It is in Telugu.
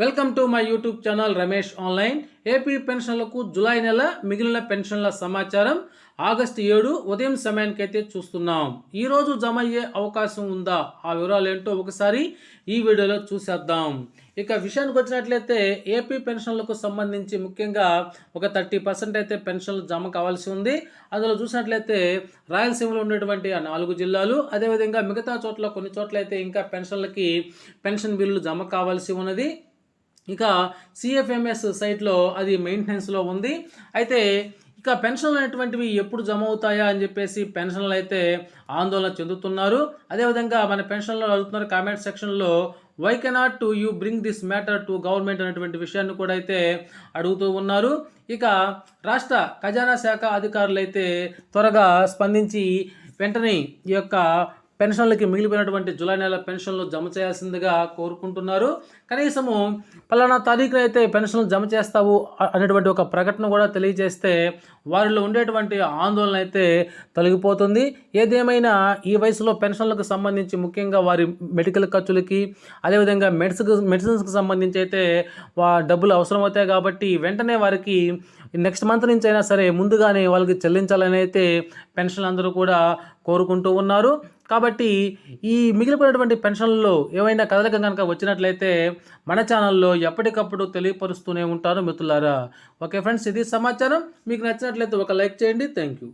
Welcome to my YouTube channel Ramesh online AP పెన్షన్లకు జులై నెల మిగిలిన పెన్షన్ల సమాచారం ఆగస్టు ఏడు ఉదయం సమయానికి అయితే చూస్తున్నాం ఈరోజు జమ అయ్యే అవకాశం ఉందా? ఆ వివరాలు ఏంటో ఒకసారి ఈ వీడియోలో చూసేద్దాం. ఇక విషయానికి వచ్చినట్లయితే ఏపీ పెన్షన్లకు సంబంధించి ముఖ్యంగా ఒక థర్టీ పర్సెంట్ అయితే పెన్షన్లు జమ కావాల్సి ఉంది. అందులో చూసినట్లయితే రాయలసీమలో ఉండేటువంటి ఆ నాలుగు జిల్లాలు అదేవిధంగా మిగతా చోట్ల కొన్ని చోట్ల అయితే ఇంకా పెన్షన్లకి పెన్షన్ బిల్లు జమ కావాల్సి ఉన్నది. ఇక సిఎఫ్ఎంఎస్ సైట్లో అది మెయింటెనెన్స్లో ఉంది. అయితే ఇక పెన్షన్లు అనేటువంటివి ఎప్పుడు జమ అవుతాయా అని చెప్పేసి పెన్షన్లు అయితే ఆందోళన చెందుతున్నారు. అదేవిధంగా మన పెన్షన్లో అడుగుతున్నారు కామెంట్ సెక్షన్లో why cannot to you bring this matter to government అనేటువంటి విషయాన్ని కూడా అయితే అడుగుతూ ఉన్నారు. ఇక రాష్ట్ర ఖజానా శాఖ అధికారులు అయితే త్వరగా స్పందించి వెంటనే ఈ యొక్క పెన్షన్లకి మిగిలిపోయినటువంటి జూలై నెల పెన్షన్లు జమ చేయాల్సిందిగా కోరుకుంటున్నారు. కనీసము పలానా తారీఖున అయితే పెన్షన్లు జమ చేస్తావు అనేటువంటి ఒక ప్రకటన కూడా తెలియజేస్తే వారిలో ఉండేటువంటి ఆందోళన అయితే తొలగిపోతుంది. ఏదేమైనా ఈ వయసులో పెన్షన్లకు సంబంధించి ముఖ్యంగా వారి మెడికల్ ఖర్చులకి అదేవిధంగా మెడిసిన్ మెడిసిన్స్కి సంబంధించి అయితే వా డబ్బులు అవసరమవుతాయి కాబట్టి వెంటనే వారికి నెక్స్ట్ మంత్ నుంచి అయినా సరే ముందుగానే వాళ్ళకి చెల్లించాలని అయితే పెన్షన్లు అందరూ కూడా కోరుకుంటూ ఉన్నారు. కాబట్టి ఈ మిగిలిపోయినటువంటి పెన్షన్లలో ఏవైనా కదలిక కనుక వచ్చినట్లయితే మన ఛానల్లో ఎప్పటికప్పుడు తెలియపరుస్తూనే ఉంటారు మిత్రులారా. ఓకే ఫ్రెండ్స్ ఇది సమాచారం. మీకు నచ్చినట్లయితే ఒక లైక్ చేయండి. Thank you.